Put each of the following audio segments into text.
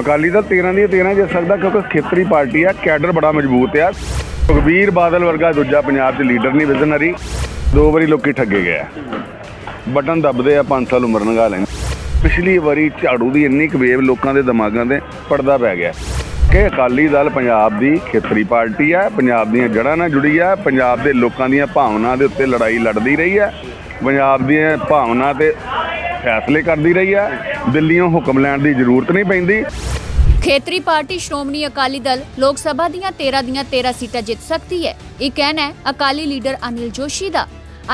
ਅਕਾਲੀ ਦਲ 13 ਦੀਆਂ 13 ਜਿੱਤ ਸਕਦਾ ਕਿਉਂਕਿ ਖੇਤਰੀ ਪਾਰਟੀ ਆ, ਕੈਡਰ ਬੜਾ ਮਜ਼ਬੂਤ ਆ। ਸੁਖਬੀਰ ਬਾਦਲ ਵਰਗਾ ਦੂਜਾ ਪੰਜਾਬ 'ਚ ਲੀਡਰ ਨਹੀਂ ਵਿਜ਼ਨਰੀ ਦੋ ਵਾਰੀ ਲੋਕੀ ਠੱਗੇ ਗਏ ਆ। ਬਟਨ ਦੱਬਦੇ ਆ 5 ਸਾਲ ਉਮਰ ਲੰਘਾ ਲੈਣ ਪਿਛਲੀ ਵਾਰੀ ਝਾੜੂ ਦੀ ਇੰਨੀ ਕੁ ਵੇਵ ਲੋਕਾਂ ਦੇ ਦਿਮਾਗਾਂ ਤੇ ਪੜਦਾ ਪੈ ਗਿਆ। ਕਿ ਅਕਾਲੀ ਦਲ ਪੰਜਾਬ ਦੀ ਖੇਤਰੀ ਪਾਰਟੀ ਆ, ਪੰਜਾਬ ਦੀਆਂ ਜੜ੍ਹਾਂ ਨਾਲ ਜੁੜੀ ਆ, ਪੰਜਾਬ ਦੇ ਲੋਕਾਂ ਦੀਆਂ ਭਾਵਨਾਵਾਂ ਦੇ ਉੱਤੇ ਲੜਾਈ ਲੜਦੀ ਰਹੀ ਆ, ਪੰਜਾਬ ਦੀਆਂ ਭਾਵਨਾ ਤੇ ਫੈਸਲੇ ਕਰਦੀ ਰਹੀ ਆ। ਦਿੱਲੀੋਂ ਹੁਕਮ ਲੈਣ ਦੀ ਜ਼ਰੂਰਤ ਨਹੀਂ ਪੈਂਦੀ। ਖੇਤਰੀ ਪਾਰਟੀ ਸ਼੍ਰੋਮਣੀ ਅਕਾਲੀ ਦਲ ਲੋਕ ਸਭਾ ਦੀਆਂ 13 ਦੀਆਂ 13 ਸੀਟਾਂ ਜਿੱਤ ਸਕਦੀ ਹੈ। ਇਹ ਕਹਿਣਾ ਹੈ ਅਕਾਲੀ ਲੀਡਰ ਅਨਿਲ ਜੋਸ਼ੀ ਦਾ।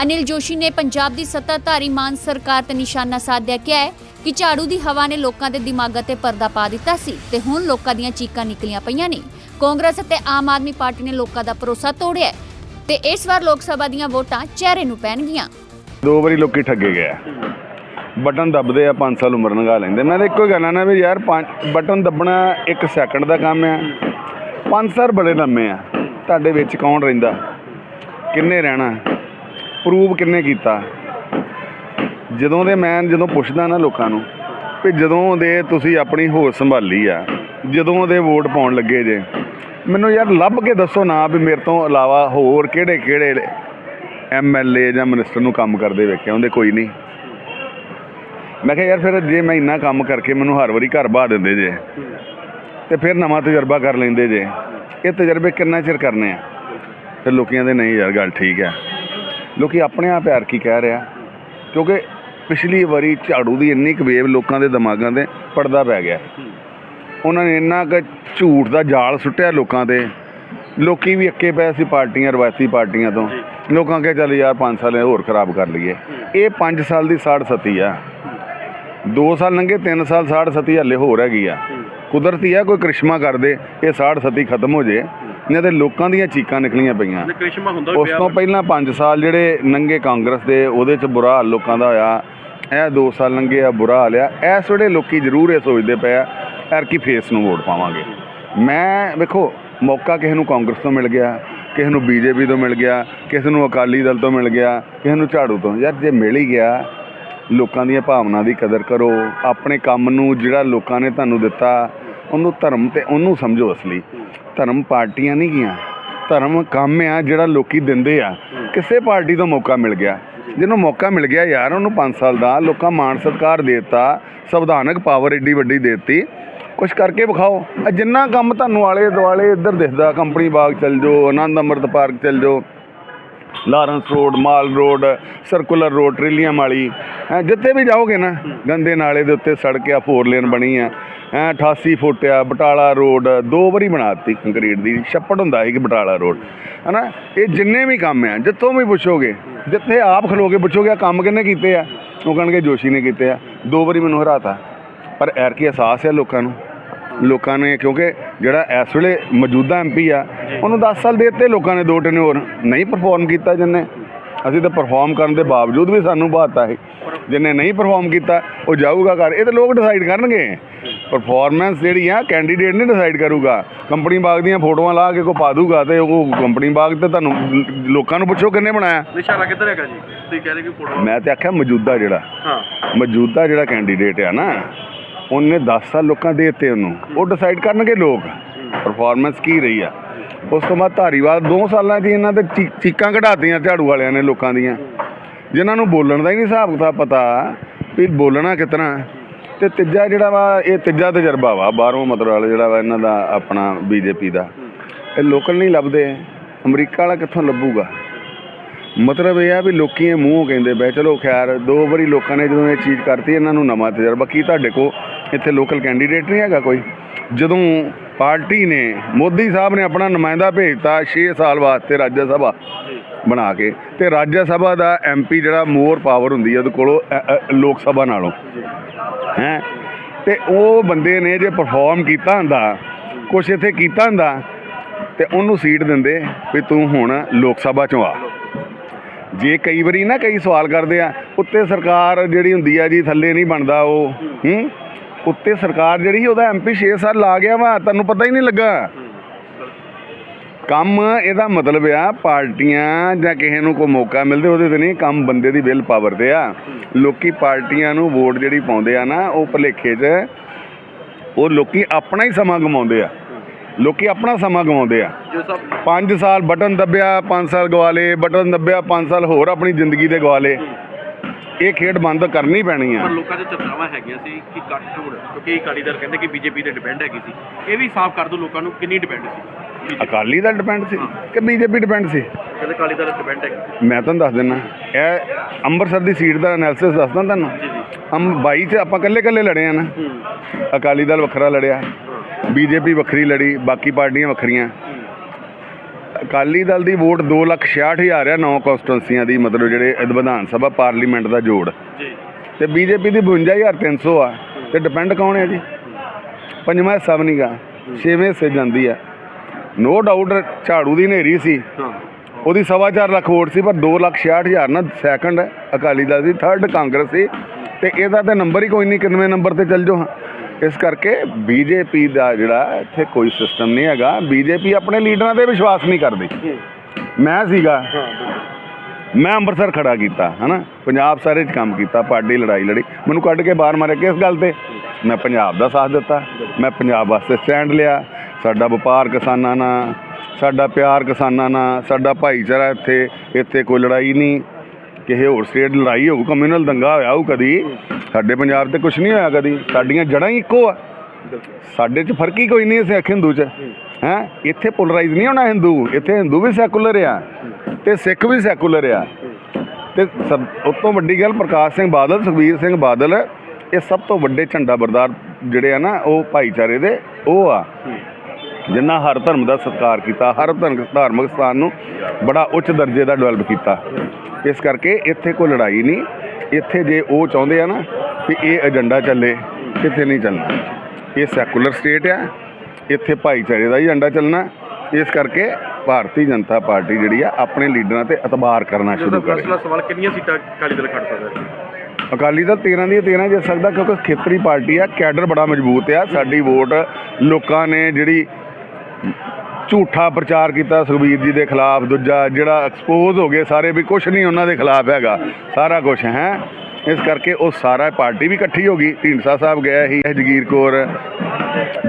ਅਨਿਲ ਜੋਸ਼ੀ ਨੇ ਪੰਜਾਬ ਦੀ ਸੱਤਾਧਾਰੀ ਮਾਨ ਸਰਕਾਰ ਤੇ ਨਿਸ਼ਾਨਾ ਸਾਧਿਆ ਕਿਹਾ ਹੈ ਕਿ ਝਾੜੂ ਦੀ ਹਵਾ ਨੇ ਲੋਕਾਂ ਦੇ ਦਿਮਾਗਾਂ ਤੇ ਪਰਦਾ ਪਾ ਦਿੱਤਾ ਸੀ ਤੇ ਹੁਣ ਲੋਕਾਂ ਦੀਆਂ ਚੀਕਾਂ ਨਿਕਲੀਆਂ ਪਈਆਂ ਨੇ। ਕਾਂਗਰਸ ਅਤੇ ਆਮ ਆਦਮੀ ਪਾਰਟੀ ਨੇ ਲੋਕਾਂ ਦਾ ਭਰੋਸਾ ਤੋੜਿਆ ਤੇ ਇਸ ਵਾਰ ਲੋਕ ਸਭਾ ਦੀਆਂ ਵੋਟਾਂ ਚਿਹਰੇ ਨੂੰ ਪੈਣਗੀਆਂ। ਦੋ ਵਾਰੀ ਲੋਕੀ ਠੱਗੇ ਗਏ ਆ। ਬਟਨ ਦੱਬਦੇ ਆ 5 ਸਾਲ ਉਮਰ ਲੰਘਾ ਲੈਂਦੇ। ਮੈਂ ਤਾਂ ਇੱਕੋ ਹੀ ਗੱਲ ਨਾ ਵੀ ਯਾਰ ਪੰਜ- ਬਟਨ ਦੱਬਣਾ 1 ਸੈਕਿੰਡ ਦਾ ਕੰਮ ਆ। 5 ਸਾਲ ਬੜੇ ਲੰਮੇ ਆ। ਤੁਹਾਡੇ ਵਿੱਚ ਕੌਣ ਰਹਿੰਦਾ? ਕਿੰਨੇ ਰਹਿਣਾ? ਪ੍ਰੂਵ ਕਿੰਨੇ ਕੀਤਾ? ਜਦੋਂ ਦੇ ਮੈਂ ਜਦੋਂ ਪੁੱਛਦਾ ਨਾ ਲੋਕਾਂ ਨੂੰ ਵੀ ਜਦੋਂ ਦੇ ਤੁਸੀਂ ਆਪਣੀ ਹੋਸ਼ ਸੰਭਾਲੀ ਆ, ਜਦੋਂ ਦੇ ਵੋਟ ਪਾਉਣ ਲੱਗੇ ਜੇ, ਮੈਨੂੰ ਯਾਰ ਲੱਭ ਕੇ ਦੱਸੋ ਨਾ ਵੀ ਮੇਰੇ ਤੋਂ ਇਲਾਵਾ ਹੋਰ ਕਿਹੜੇ ਕਿਹੜੇ ਐਮਐਲਏ ਜਾਂ ਮਿਨਿਸਟਰ ਨੂੰ ਕੰਮ ਕਰਦੇ ਵੇਖਿਆ ਉਹਦੇ ਕੋਈ ਨਹੀਂ। ਮੈਂ ਕਿਹਾ ਯਾਰ ਫਿਰ ਜੇ ਮੈਂ ਇੰਨਾ ਕੰਮ ਕਰਕੇ ਮੈਨੂੰ ਹਰ ਵਾਰੀ ਘਰ ਬਾਹ ਦਿੰਦੇ ਜੇ, ਤੇ ਫਿਰ ਨਵਾਂ ਤਜਰਬਾ ਕਰ ਲੈਂਦੇ ਜੇ, ਇਹ ਤਜਰਬੇ ਕਿੰਨਾ ਚਿਰ ਕਰਨੇ ਆ? ਫਿਰ ਲੋਕੀਆਂ ਦੇ ਨਹੀਂ ਯਾਰ ਗੱਲ ਠੀਕ ਹੈ। ਲੋਕੀ ਆਪਣੇ ਆਪ ਯਾਰ ਕੀ ਕਹਿ ਰਿਹਾ, ਕਿਉਂਕਿ ਪਿਛਲੀ ਵਾਰੀ ਝਾੜੂ ਦੀ ਇੰਨੀ ਕੁ ਵੇਵ ਲੋਕਾਂ ਦੇ ਦਿਮਾਗਾਂ ਤੇ ਪੜਦਾ ਪੈ ਗਿਆ। ਉਹਨਾਂ ਨੇ ਇੰਨਾ ਕੁ ਝੂਠ ਦਾ ਜਾਲ ਸੁੱਟਿਆ ਲੋਕਾਂ ਤੇ, ਲੋਕੀ ਵੀ ਅੱਕੇ ਪਏ ਸੀ ਪਾਰਟੀਆਂ, ਰਵਾਇਤੀ ਪਾਰਟੀਆਂ ਤੋਂ। ਲੋਕਾਂ ਕਹੇ ਚੱਲ ਯਾਰ 5 ਸਾਲ ਹੋਰ ਖਰਾਬ ਕਰ ਲਈਏ। ਇਹ 5 ਸਾਲ ਦੀ ਸਾੜ ਸਤੀ ਆ। 2 ਸਾਲ ਲੰਘੇ 3 ਸਾਲ ਸਾੜ ਸਤੀ ਹੱਲੇ ਹੋਰ ਹੈਗੀ ਆ। ਕੁਦਰਤੀ ਆ ਕੋਈ ਕ੍ਰਿਸ਼ਮਾ ਕਰ ਦੇ ਇਹ ਸਾੜ ਸਤੀ ਖਤਮ ਹੋ ਜੇ। ਨਹੀਂ ਤੇ ਲੋਕਾਂ ਦੀਆਂ ਚੀਕਾਂ ਨਿਕਲੀਆਂ ਪਈਆਂ। ਕ੍ਰਿਸ਼ਮਾ ਹੁੰਦਾ ਉਸ ਤੋਂ ਪਹਿਲਾਂ 5 ਸਾਲ ਜਿਹੜੇ ਲੰਘੇ ਕਾਂਗਰਸ ਦੇ ਉਹਦੇ ਚ ਬੁਰਾ ਹਾਲ ਲੋਕਾਂ ਦਾ ਹੋਇਆ। ਇਹ 2 ਸਾਲ ਲੰਘੇ ਆ ਬੁਰਾ ਹਾਲ ਆ। ਇਸ ਵੇਲੇ ਲੋਕੀ ਜ਼ਰੂਰ ਇਹ ਸੋਚਦੇ ਪਏ ਆ ਯਾਰ ਕੀ ਫੇਸ ਨੂੰ ਵੋਟ ਪਾਵਾਂਗੇ। ਮੈਂ ਵੇਖੋ ਮੌਕਾ ਕਿਸੇ ਨੂੰ ਕਾਂਗਰਸ ਤੋਂ ਮਿਲ ਗਿਆ ਕਿਸੇ ਨੂੰ ਬੀਜੇਪੀ ਤੋਂ ਮਿਲ ਗਿਆ ਕਿਸੇ ਨੂੰ ਅਕਾਲੀ ਦਲ ਤੋਂ ਮਿਲ ਗਿਆ ਕਿਸੇ ਨੂੰ ਝਾੜੂ ਤੋਂ। ਯਾਰ ਜੇ ਮਿਲ ਹੀ ਗਿਆ ਲੋਕਾਂ ਦੀਆਂ ਭਾਵਨਾ ਦੀ ਕਦਰ ਕਰੋ। ਆਪਣੇ ਕੰਮ ਨੂੰ ਜਿਹੜਾ ਲੋਕਾਂ ਨੇ ਤੁਹਾਨੂੰ ਦਿੱਤਾ, ਉਹਨੂੰ ਧਰਮ ਤੇ ਉਹਨੂੰ ਸਮਝੋ ਅਸਲੀ। ਧਰਮ ਪਾਰਟੀਆਂ ਨਹੀਂ ਗੀਆਂ ਧਰਮ ਕੰਮ ਆ ਜਿਹੜਾ ਲੋਕੀ ਦਿੰਦੇ ਆ। ਕਿਸੇ ਪਾਰਟੀ ਦਾ ਮੌਕਾ ਮਿਲ ਗਿਆ। ਜਿਹਨੂੰ ਮੌਕਾ ਮਿਲ ਗਿਆ ਯਾਰ, ਉਹਨੂੰ 5 ਸਾਲ ਦਾ ਲੋਕਾਂ ਮਾਣ ਸਤਿਕਾਰ ਦੇ ਦਿੱਤਾ, ਸੰਵਿਧਾਨਕ ਪਾਵਰ ਏਡੀ ਵੱਡੀ ਦੇ ਦਿੱਤੀ। ਕੁਛ ਕਰਕੇ ਵਿਖਾਓ। ਜਿੰਨਾ ਕੰਮ ਤੁਹਾਨੂੰ ਆਲੇ ਦੁਆਲੇ ਇੱਧਰ ਦਿਸਦਾ ਕੰਪਨੀ ਬਾਗ ਚੱਲ ਜਾਓ, ਆਨੰਦ ਅੰਮ੍ਰਿਤ ਪਾਰਕ ਚੱਲ ਜਾਓ। Lawrence road, mall road, circular road, Trillium ਵਾਲੀ। ਹੈਂ, ਜਿੱਥੇ ਵੀ ਜਾਓਗੇ ਨਾ, ਗੰਦੇ ਨਾਲੇ ਦੇ ਉੱਤੇ ਸੜਕ ਆ ਫੋਰ ਲੇਨ ਬਣੀ ਆ। ਹੈਂ 88 ਫੁੱਟ ਆ, ਬਟਾਲਾ ਰੋਡ, ਦੋ ਵਾਰੀ ਬਣਾਤੀ ਕੰਕਰੀਟ ਦੀ। ਛੱਪੜ ਹੁੰਦਾ ਸੀ ਕਿ ਬਟਾਲਾ ਰੋਡ। ਹਨਾ, ਇਹ ਜਿੰਨੇ ਵੀ ਕੰਮ ਆ, ਜਿੱਥੋਂ ਵੀ ਪੁੱਛੋਗੇ, ਜਿੱਥੇ ਆਪ ਖਲੋ ਕੇ ਪੁੱਛੋਗੇ, ਆਹ ਕੰਮ ਕਿੰਨੇ ਕੀਤੇ ਆ? ਉਹ ਕਹਿਣਗੇ, ਜੋਸ਼ੀ ਨੇ ਕੀਤੇ ਆ। ਦੋ ਵਾਰੀ ਮੈਨੂੰ ਹਰਾਤਾ। ਪਰ ਐਰ ਕੀ ਅਹਿਸਾਸ ਹੈ ਲੋਕਾਂ ਨੂੰ। ਲੋਕਾਂ ਨੇ ਕਿਉਂਕਿ ਜਿਹੜਾ ਇਸ ਵੇਲੇ ਮੌਜੂਦਾ ਐਮਪੀ ਆ ਉਹਨੂੰ 10 ਸਾਲ ਦੇ ਦਿੱਤੇ ਲੋਕਾਂ ਨੇ ਦੋ ਟਨੇ ਹੋਰ ਨਹੀਂ ਪਰਫਾਰਮ ਕੀਤਾ ਜਿੰਨੇ। ਅਸੀਂ ਤਾਂ ਪਰਫਾਰਮ ਕਰਨ ਦੇ ਬਾਵਜੂਦ ਵੀ ਸਾਨੂੰ ਬਾਤਾ ਹੈ ਜਿੰਨੇ ਨਹੀਂ ਪਰਫਾਰਮ ਕੀਤਾ ਉਹ ਜਾਊਗਾ ਘਰ। ਇਹ ਤਾਂ ਲੋਕ ਡਿਸਾਈਡ ਕਰਨਗੇ। ਪਰਫਾਰਮੈਂਸ ਜਿਹੜੀ ਆ ਕੈਂਡੀਡੇਟ ਨਹੀਂ ਡਿਸਾਈਡ ਕਰੂਗਾ। ਕੰਪਨੀ ਬਾਗ ਦੀਆਂ ਫੋਟੋਆਂ ਲਾ ਕੇ ਕੋ ਪਾ ਦੂਗਾ ਤੇ ਉਹ ਕੰਪਨੀ ਬਾਗ ਤੇ ਤੁਹਾਨੂੰ ਲੋਕਾਂ ਨੂੰ ਪੁੱਛੋ ਕਿੰਨੇ ਬਣਾਇਆ। ਨਿਸ਼ਾਨਾ ਕਿੱਧਰ ਹੈਗਾ ਜੀ? ਤੁਸੀਂ ਕਹਿ ਰਹੇ ਕਿ ਫੋਟੋ ਮੈਂ ਤੇ ਆਖਿਆ ਮੌਜੂਦਾ ਜਿਹੜਾ। ਹਾਂ। ਮੌਜੂਦਾ ਜਿਹੜਾ ਕੈਂਡੀਡੇਟ ਆ ਨਾ ਉਹਨੇ 10 ਸਾਲ ਲੋਕਾਂ ਦੇ ਦਿੱਤੇ ਉਹਨੂੰ। ਉਹ ਡਿਸਾਈਡ ਕਰਨਗੇ ਲੋਕ। ਪਰਫਾਰਮੈਂਸ ਕੀ ਰਹੀ ਆ। ਉਸ ਤੋਂ ਬਾਅਦ ਧਾਰੀਵਾਲ 2 ਸਾਲਾਂ 'ਚ ਹੀ ਇਹਨਾਂ ਦੇ ਚੀ- ਚੀਕਾਂ ਕਢਾਤੀਆਂ ਝਾੜੂ ਵਾਲਿਆਂ ਨੇ ਲੋਕਾਂ ਦੀਆਂ। ਜਿਨ੍ਹਾਂ ਨੂੰ ਬੋਲਣ ਦਾ ਹੀ ਨਹੀਂ ਹਿਸਾਬ ਕਿਤਾਬ ਪਤਾ ਵੀ ਬੋਲਣਾ ਕਿਤਨਾ ਤੇ ਤੀਜਾ ਜਿਹੜਾ ਵਾ, ਇਹ ਤੀਜਾ ਤਜਰਬਾ ਵਾ, ਬਾਹਰੋਂ ਮਤਲਬ ਵਾਲਾ ਜਿਹੜਾ ਵਾ ਇਹਨਾਂ ਦਾ ਆਪਣਾ ਬੀਜੇਪੀ ਦਾ। ਇਹ ਲੋਕਲ ਨਹੀਂ ਲੱਭਦੇ। ਅਮਰੀਕਾ ਵਾਲਾ ਕਿੱਥੋਂ ਲੱਭੂਗਾ? ਮਤਲਬ ਇਹ ਆ ਵੀ ਲੋਕੀ ਇਹ ਮੂੰਹੋਂ ਕਹਿੰਦੇ ਬੈ ਚਲੋ ਖੈਰ, ਦੋ ਵਾਰੀ ਲੋਕਾਂ ਨੇ ਜਦੋਂ ਇਹ ਚੀਜ਼ ਕਰਤੀ, ਇਹਨਾਂ ਨੂੰ ਨਵਾਂ ਤਜਰਬਾ। ਕੀ ਤੁਹਾਡੇ ਕੋ ਇੱਥੇ ਲੋਕਲ ਕੈਂਡੀਡੇਟ ਨਹੀਂ ਹੈਗਾ ਕੋਈ। ਜਦੋਂ ਪਾਰਟੀ ਨੇ, ਮੋਦੀ ਸਾਹਿਬ ਨੇ ਆਪਣਾ ਨੁਮਾਇੰਦਾ ਭੇਜਤਾ 6 ਸਾਲ ਵਾਸਤੇ ਰਾਜ ਸਭਾ ਬਣਾ ਕੇ। ਤੇ ਰਾਜ ਸਭਾ ਦਾ ਐਮਪੀ ਜਿਹੜਾ ਮੋਰ ਪਾਵਰ ਹੁੰਦੀ ਹੈ ਉਹਦੇ ਕੋਲੋਂ, ਅ- ਲੋਕ ਸਭਾ ਨਾਲੋਂ। ਹੈ? ਤੇ ਉਹ ਬੰਦੇ ਨੇ ਜੇ ਪਰਫਾਰਮ ਕੀਤਾ ਹੁੰਦਾ, ਕੁਛ ਇੱਥੇ ਕੀਤਾ ਹੁੰਦਾ, ਤੇ ਉਹਨੂੰ ਸੀਟ ਦਿੰਦੇ ਵੀ ਤੂੰ ਹੁਣ ਲੋਕ ਸਭਾ ਚੋਂ ਆ। ਜੇ ਕਈ ਵਾਰੀ ਨਾ ਕਈ ਸਵਾਲ ਕਰਦੇ ਆ, ਉੱਤੇ ਸਰਕਾਰ ਜਿਹੜੀ ਹੁੰਦੀ ਆ ਜੀ ਥੱਲੇ ਨਹੀਂ ਬਣਦਾ ਉਹ, ਹੂੰ? ਉੱਤੇ ਸਰਕਾਰ ਜਿਹੜੀ ਉਹਦਾ ਐਮਪੀ 6 ਸਾਲ ਲਾ ਗਿਆ ਵਾ ਤੁਹਾਨੂੰ ਪਤਾ ਹੀ ਨਹੀਂ ਲੱਗਾ। ਕੰਮ ਇਹਦਾ ਮਤਲਬ ਆ ਪਾਰਟੀਆਂ ਜਾਂ ਕਿਸੇ ਨੂੰ ਕੋਈ ਮੌਕਾ ਮਿਲਦੇ ਉਹਦੇ ਤੇ ਨਹੀਂ ਕੰਮ ਬੰਦੇ ਦੀ ਵਿਲ ਪਾਵਰ ਤੇ ਆ। ਲੋਕੀ ਪਾਰਟੀਆਂ ਨੂੰ ਵੋਟ ਜਿਹੜੀ ਪਾਉਂਦੇ ਆ ਨਾ ਉਹ ਭਲੇਖੇ 'ਚ ਉਹ ਲੋਕੀ ਆਪਣਾ ਹੀ ਸਮਾਂ ਗਵਾਉਂਦੇ ਆ। ਲੋਕੀ ਆਪਣਾ ਸਮਾਂ ਗਵਾਉਂਦੇ ਆ। ਜੋ ਸਭ 5 ਸਾਲ ਬਟਨ ਦੱਬਿਆ 5 ਸਾਲ ਗਵਾ ਲਏ ਬਟਨ ਦੱਬਿਆ 5 ਸਾਲ ਹੋਰ ਆਪਣੀ ਜ਼ਿੰਦਗੀ ਦੇ ਗਵਾ ਲਏ। ਇਹ ਖੇਡ ਬੰਦ ਕਰਨੀ ਪੈਣੀ ਆ। ਪਰ ਲੋਕਾਂ 'ਚ ਚਰਚਾਵਾਂ ਹੈਗੀਆਂ ਸੀ ਕਿ ਕੱਟ ਝੋੜ ਕਿਉਂਕਿ ਅਕਾਲੀ ਦਲ ਕਹਿੰਦੇ ਕਿ ਬੀਜੇਪੀ ਤੇ ਡਿਪੈਂਡ ਹੈਗੀ ਸੀ। ਇਹ ਵੀ ਸਾਫ਼ ਕਰ ਦਿਓ ਲੋਕਾਂ ਨੂੰ ਕਿੰਨੀ ਡਿਪੈਂਡ ਸੀ? ਅਕਾਲੀ ਦਲ ਡਿਪੈਂਡ ਸੀ ਕਿ ਬੀਜੇਪੀ ਡਿਪੈਂਡ ਸੀ? ਕਹਿੰਦੇ ਅਕਾਲੀ ਦਲ ਡਿਪੈਂਡ ਸੀ ਮੈਂ ਤੁਹਾਨੂੰ ਦੱਸ ਦਿੰਦਾ ਇਹ ਅੰਮ੍ਰਿਤਸਰ ਦੀ ਸੀਟ ਦਾ ਐਨਾਲਿਸਿਸ ਦੱਸਦਾ ਤੁਹਾਨੂੰ? ਜੀ ਜੀ। ਹਮ 22 ਚ ਆਪਾਂ ਇਕੱਲੇ ਇਕੱਲੇ ਲੜੇ ਆ ਨਾ। ਹੂੰ। ਅਕਾਲੀ ਦਲ ਵੱਖਰਾ ਲੜਿਆ ਬੀਜੇਪੀ ਵੱਖਰੀ ਲੜੀ ਬਾਕੀ ਪਾਰਟੀਆਂ ਵੱਖਰੀਆਂ। ਅਕਾਲੀ ਦਲ ਦੀ ਵੋਟ 266000 ਆ ਨੌ ਕਨਸਟੀਟੂਐਂਸੀਆਂ ਦੀ ਮਤਲਬ ਜਿਹੜੇ ਵਿਧਾਨ ਸਭਾ ਪਾਰਲੀਮੈਂਟ ਦਾ ਜੋੜ। ਜੀ। ਤੇ ਬੀਜੇਪੀ ਦੀ 52300 ਆ ਤੇ ਡਿਪੈਂਡ ਕੌਣ ਹੈ ਜੀ? ਪੰਜਵਾਂ ਹਿੱਸਾ ਵੀ ਨਹੀਂਗਾ ਛੇਵੇਂ ਹਿੱਸੇ ਜਾਂਦੀ ਆ। ਨੋ ਡਾਊਟ ਝਾੜੂ ਦੀ ਹਨੇਰੀ ਸੀ। ਉਹਦੀ ਸਵਾ ਚਾਰ ਲੱਖ ਵੋਟ ਸੀ ਪਰ 266000 ਨਾ ਸੈਕੰਡ ਅਕਾਲੀ ਦਲ ਦੀ ਥਰਡ ਕਾਂਗਰਸ ਸੀ। ਤੇ ਇਹਦਾ ਤਾਂ ਨੰਬਰ ਹੀ ਕੋਈ ਨਹੀਂ ਕਿੰਨਵੇਂ ਨੰਬਰ ਤੇ ਚੱਲ ਜਾਓ। ਹਾਂ ਇਸ ਕਰਕੇ ਬੀਜੇਪੀ ਦਾ ਜਿਹੜਾ ਇੱਥੇ ਕੋਈ ਸਿਸਟਮ ਨਹੀਂ ਹੈਗਾ। ਬੀਜੇਪੀ ਆਪਣੇ ਲੀਡਰਾਂ ਤੇ ਵਿਸ਼ਵਾਸ ਨਹੀਂ ਕਰਦੀ। ਮੈਂ ਸੀਗਾ। ਮੈਂ ਅੰਮ੍ਰਿਤਸਰ ਖੜਾ ਕੀਤਾ ਹਨਾ? ਪੰਜਾਬ ਸਾਰੇ 'ਚ ਕੰਮ ਕੀਤਾ ਪਾਰਟੀ ਲੜਾਈ ਲੜੀ। ਮੈਨੂੰ ਕੱਢ ਕੇ ਬਾਹਰ ਮਾਰਿਆ ਕਿਸ ਗੱਲ ਤੇ? ਮੈਂ ਪੰਜਾਬ ਦਾ ਸਾਥ ਦਿੱਤਾ। ਮੈਂ ਪੰਜਾਬ ਵਾਸਤੇ ਸਟੈਂਡ ਲਿਆ। ਸਾਡਾ ਵਪਾਰ ਕਿਸਾਨਾਂ ਨਾਲ ਸਾਡਾ ਪਿਆਰ ਕਿਸਾਨਾਂ ਨਾਲ ਸਾਡਾ ਭਾਈਚਾਰਾ ਇੱਥੇ ਇੱਥੇ ਕੋਈ ਲੜਾਈ ਨਹੀਂ। ਕਿਸੇ ਹੋਰ ਸਟੇਟ ਲੜਾਈ ਹੋਊ ਕਮਿਊਨਲ ਦੰਗਾ ਹੋਇਆ ਹੋਊ ਕਦੀ। ਸਾਡੇ ਪੰਜਾਬ ਤੇ ਕੁਝ ਨਹੀਂ ਹੋਇਆ ਕਦੀ। ਸਾਡੀਆਂ ਜੜ੍ਹਾਂ ਹੀ ਇੱਕੋ ਆ। ਸਾਡੇ 'ਚ ਫ਼ਰਕ ਹੀ ਕੋਈ ਨਹੀਂ ਸਿੱਖ ਹਿੰਦੂ 'ਚ। ਹੈ? ਇੱਥੇ ਪੋਲਰਾਈਜ਼ ਨਹੀਂ ਹੋਣਾ ਹਿੰਦੂ। ਇੱਥੇ ਹਿੰਦੂ ਵੀ ਸੈਕੂਲਰ ਆ ਤੇ ਸਿੱਖ ਵੀ ਸੈਕੂਲਰ ਆ। ਤੇ ਸਭ ਤੋਂ ਵੱਡੀ ਗੱਲ ਪ੍ਰਕਾਸ਼ ਸਿੰਘ ਬਾਦਲ, ਸੁਖਬੀਰ ਸਿੰਘ ਬਾਦਲ, ਇਹ ਸਭ ਤੋਂ ਵੱਡੇ ਝੰਡਾ ਬਰਦਾਰ ਜਿਹੜੇ ਆ ਨਾ, ਉਹ ਭਾਈਚਾਰੇ ਦੇ, ਉਹ ਆ। ਜਿਨ੍ਹਾਂ ਹਰ ਧਰਮ ਦਾ ਸਤਿਕਾਰ ਕੀਤਾ ਹਰ ਧਰਮ ਧਾਰਮਿਕ ਸਥਾਨ ਨੂੰ ਬੜਾ ਉੱਚ ਦਰਜੇ ਦਾ ਡਿਵੈਲਪ ਕੀਤਾ। ਇਸ ਕਰਕੇ ਇੱਥੇ ਕੋਈ ਲੜਾਈ ਨਹੀਂ ਇੱਥੇ ਜੇ ਉਹ ਚਾਹੁੰਦੇ ਆ ਨਾ ਕਿ ਇਹ ਏਜੰਡਾ ਚੱਲੇ ਕਿਤੇ ਨਹੀਂ ਚੱਲਣਾ। ਇਹ ਸੈਕੂਲਰ ਸਟੇਟ ਆ ਇੱਥੇ ਭਾਈਚਾਰੇ ਦਾ ਹੀ ਏਜੰਡਾ ਚੱਲਣਾ। ਇਸ ਕਰਕੇ ਭਾਰਤੀ ਜਨਤਾ ਪਾਰਟੀ ਜਿਹੜੀ ਆ ਆਪਣੇ ਲੀਡਰਾਂ ਤੇ ਇਤਬਾਰ ਕਰਨਾ ਜੋ ਸ਼ੁਰੂ ਕਰੇ। ਫੈਸਲਾ ਸਵਾਲ ਕਿੰਨੀਆਂ ਸੀਟਾਂ ਅਕਾਲੀ ਦਲ ਖੜ ਸਕਦਾ ਹੈ? ਅਕਾਲੀ ਦਲ 13 ਦੀਆਂ 13 ਜਿੱਤ ਸਕਦਾ ਕਿਉਂਕਿ ਖੇਤਰੀ ਪਾਰਟੀ ਆ ਕੈਡਰ ਬੜਾ ਮਜ਼ਬੂਤ ਆ। ਸਾਡੀ ਵੋਟ ਲੋਕਾਂ ਨੇ ਜਿਹੜੀ ਝੂਠਾ ਪ੍ਰਚਾਰ ਕੀਤਾ ਸੁਖਬੀਰ ਜੀ ਦੇ ਖਿਲਾਫ, ਦੂਜਾ ਜਿਹੜਾ ਐਕਸਪੋਜ਼ ਹੋ ਗਏ ਸਾਰੇ ਵੀ ਕੁਝ ਨਹੀਂ ਉਹਨਾਂ ਦੇ ਖਿਲਾਫ ਹੈਗਾ, ਸਾਰਾ ਕੁਝ ਹੈ। ਇਸ ਕਰਕੇ ਉਹ ਸਾਰਾ ਪਾਰਟੀ ਵੀ ਇਕੱਠੀ ਹੋ ਗਈ। ਢੀਂਡਸਾ ਸਾਹਿਬ ਗਿਆ ਸੀ, ਜਗੀਰ ਕੌਰ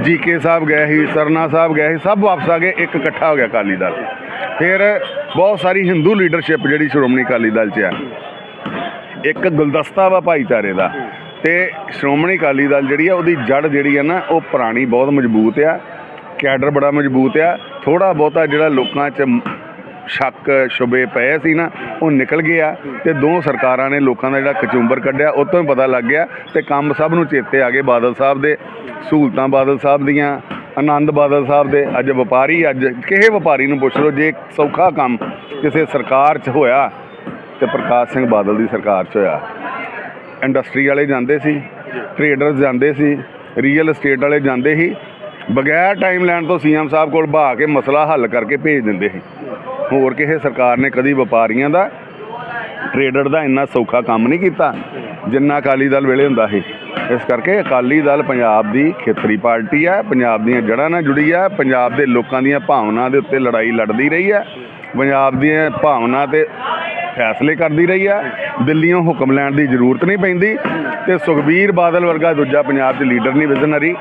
ਜੀਕੇ ਸਾਹਿਬ ਗਏ ਸੀ, ਸਰਨਾ ਸਾਹਿਬ ਗਏ ਸੀ, ਸਭ ਵਾਪਸ ਆ ਗਏ, ਇੱਕ ਇਕੱਠਾ ਹੋ ਗਿਆ ਅਕਾਲੀ ਦਲ। ਫਿਰ ਬਹੁਤ ਸਾਰੀ ਹਿੰਦੂ ਲੀਡਰਸ਼ਿਪ ਜਿਹੜੀ ਸ਼੍ਰੋਮਣੀ ਅਕਾਲੀ ਦਲ 'ਚ ਆ। ਇੱਕ ਗੁਲਦਸਤਾ ਵਾ ਭਾਈਚਾਰੇ ਦਾ, ਤੇ ਸ਼੍ਰੋਮਣੀ ਅਕਾਲੀ ਦਲ ਜਿਹੜੀ ਆ, ਉਹਦੀ ਜੜ ਜਿਹੜੀ ਆ ਨਾ, ਉਹ ਪੁਰਾਣੀ, ਬਹੁਤ ਮਜ਼ਬੂਤ ਆ। ਕੈਡਰ ਬੜਾ ਮਜ਼ਬੂਤ ਆ। ਥੋੜਾ ਬਹੁਤਾ ਜਿਹੜਾ ਲੋਕਾਂ 'ਚ ਸ਼ੱਕ, ਸ਼ੁਬੇ ਪਏ ਸੀ ਨਾ, ਉਹ ਨਿਕਲ ਗਿਆ ਤੇ ਦੋ ਸਰਕਾਰਾਂ ਨੇ ਲੋਕਾਂ ਦਾ ਜਿਹੜਾ ਕਚੂੰਬਰ ਕੱਢਿਆ ਉਹ ਤੋਂ ਹੀ ਪਤਾ ਲੱਗ ਗਿਆ ਤੇ ਕੰਮ ਸਭ ਨੂੰ ਚੇਤੇ ਆ ਗਏ ਬਾਦਲ ਸਾਹਿਬ ਦੇ। ਸਹੂਲਤਾਂ ਬਾਦਲ ਸਾਹਿਬ ਦੀਆਂ, ਆਨੰਦ ਬਾਦਲ ਸਾਹਿਬ ਦੇ, ਅੱਜ ਵਪਾਰੀ, ਅੱਜ ਕਿਸੇ ਵਪਾਰੀ ਨੂੰ ਪੁੱਛ ਲਓ, ਜੇ ਸੌਖਾ ਕੰਮ ਕਿਸੇ ਸਰਕਾਰ 'ਚ ਹੋਇਆ ਤੇ ਪ੍ਰਕਾਸ਼ ਸਿੰਘ ਬਾਦਲ ਦੀ ਸਰਕਾਰ 'ਚ ਹੋਇਆ। ਇੰਡਸਟਰੀ ਵਾਲੇ ਜਾਂਦੇ ਸੀ, ਟ੍ਰੇਡਰਸ ਜਾਂਦੇ ਸੀ, ਰੀਅਲ ਏਸਟੇਟ ਵਾਲੇ ਜਾਂਦੇ ਸੀ ਬਗੈਰ ਟਾਈਮ ਲੈਣ ਤੋਂ ਸੀਐਮ ਸਾਹਿਬ ਕੋਲ ਬਹਾ ਕੇ ਮਸਲਾ ਹੱਲ ਕਰਕੇ ਭੇਜ ਦਿੰਦੇ ਸੀ। ਹੋਰ ਕਿਸੇ ਸਰਕਾਰ ਨੇ ਕਦੀ ਵਪਾਰੀਆਂ ਦਾ ਟ੍ਰੇਡਰ ਦਾ ਇੰਨਾ ਸੌਖਾ ਕੰਮ ਨਹੀਂ ਕੀਤਾ, ਜਿੰਨਾ ਅਕਾਲੀ ਦਲ ਵੇਲੇ ਹੁੰਦਾ ਸੀ। ਇਸ ਕਰਕੇ ਅਕਾਲੀ ਦਲ ਪੰਜਾਬ ਦੀ ਖੇਤਰੀ ਪਾਰਟੀ ਹੈ, ਪੰਜਾਬ ਦੀਆਂ ਜੜ੍ਹਾਂ ਨਾਲ ਜੁੜੀ ਹੈ, ਪੰਜਾਬ ਦੇ ਲੋਕਾਂ ਦੀਆਂ ਭਾਵਨਾ ਦੇ ਉੱਤੇ ਲੜਾਈ ਲੜਦੀ ਰਹੀ ਹੈ, ਪੰਜਾਬ ਦੀਆਂ ਭਾਵਨਾ ਤੇ ਫੈਸਲੇ ਕਰਦੀ ਰਹੀ ਆ। ਦਿੱਲੀੋਂ ਹੁਕਮ ਲੈਣ ਦੀ ਜ਼ਰੂਰਤ ਨਹੀਂ ਪੈਂਦੀ ਤੇ ਸੁਖਬੀਰ ਬਾਦਲ ਵਰਗਾ ਦੂਜਾ ਪੰਜਾਬ 'ਚ ਲੀਡਰ ਨਹੀਂ ਵਿਜ਼ਨਰੀ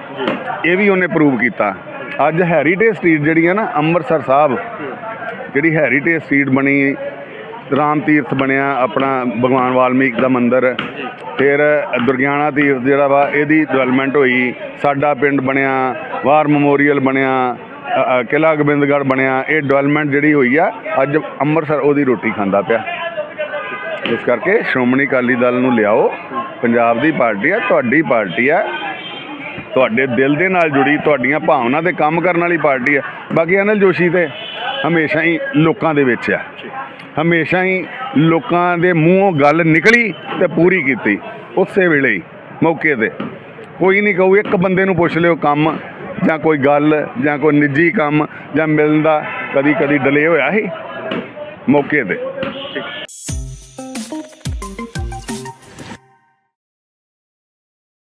ਇਹ ਵੀ ਉਹਨੇ ਪ੍ਰੂਵ ਕੀਤਾ। ਅੱਜ ਹੈਰੀਟੇਜ ਸਟਰੀਟ ਜਿਹੜੀ ਆ ਨਾ ਅੰਮ੍ਰਿਤਸਰ ਸਾਹਿਬ ਜਿਹੜੀ ਹੈਰੀਟੇਜ ਸਟਰੀਟ ਬਣੀ ਰਾਮ ਤੀਰਥ ਬਣਿਆ ਆਪਣਾ ਭਗਵਾਨ ਵਾਲਮੀਕ ਦਾ ਮੰਦਿਰ ਫਿਰ ਦੁਰਗਿਆਣਾ ਤੀਰਥ ਜਿਹੜਾ ਵਾ ਇਹਦੀ ਡਿਵੈਲਪਮੈਂਟ ਹੋਈ ਸਾਡਾ ਪਿੰਡ ਬਣਿਆ ਵਾਰ ਮੈਮੋਰੀਅਲ ਬਣਿਆ ਅ, ਅ, ਕਿਲ੍ਹਾ ਗੋਬਿੰਦਗੜ੍ਹ ਬਣਿਆ ਇਹ ਡਿਵੈਲਪਮੈਂਟ ਜਿਹੜੀ ਹੋਈ ਆ ਅੱਜ ਅੰਮ੍ਰਿਤਸਰ ਉਹਦੀ ਰੋਟੀ ਖਾਂਦਾ ਪਿਆ। ਇਸ ਕਰਕੇ ਸ਼੍ਰੋਮਣੀ ਅਕਾਲੀ ਦਲ ਨੂੰ ਲਿਆਓ। ਪੰਜਾਬ ਦੀ ਪਾਰਟੀ ਆ ਤੁਹਾਡੀ ਪਾਰਟੀ ਆ ਤੁਹਾਡੇ ਦਿਲ ਦੇ ਨਾਲ ਜੁੜੀ ਤੁਹਾਡੀਆਂ ਭਾਵਨਾ ਤੇ ਕੰਮ ਕਰਨ ਵਾਲੀ ਪਾਰਟੀ ਆ ਬਾਕੀ ਅਨਿਲ ਜੋਸ਼ੀ ਤੇ ਹਮੇਸ਼ਾ ਹੀ ਲੋਕਾਂ ਦੇ ਵਿੱਚ ਆ ਹਮੇਸ਼ਾ ਹੀ ਲੋਕਾਂ ਦੇ ਮੂੰਹੋਂ ਗੱਲ ਨਿਕਲੀ ਤੇ ਪੂਰੀ ਕੀਤੀ। ਉਸੇ ਵੇਲੇ ਹੀ, ਮੌਕੇ ਤੇ। ਕੋਈ ਨਹੀਂ ਕਹੂ, ਇੱਕ ਬੰਦੇ ਨੂੰ ਪੁੱਛ ਲਿਓ ਕੰਮ, ਜਾਂ ਕੋਈ ਗੱਲ, ਜਾਂ ਕੋਈ ਨਿੱਜੀ ਕੰਮ, ਜਾਂ ਮਿਲਣ ਦਾ ਕਦੀ ਕਦੀ ਡਿਲੇ ਹੋਇਆ ਸੀ। ਮੌਕੇ ਤੇ।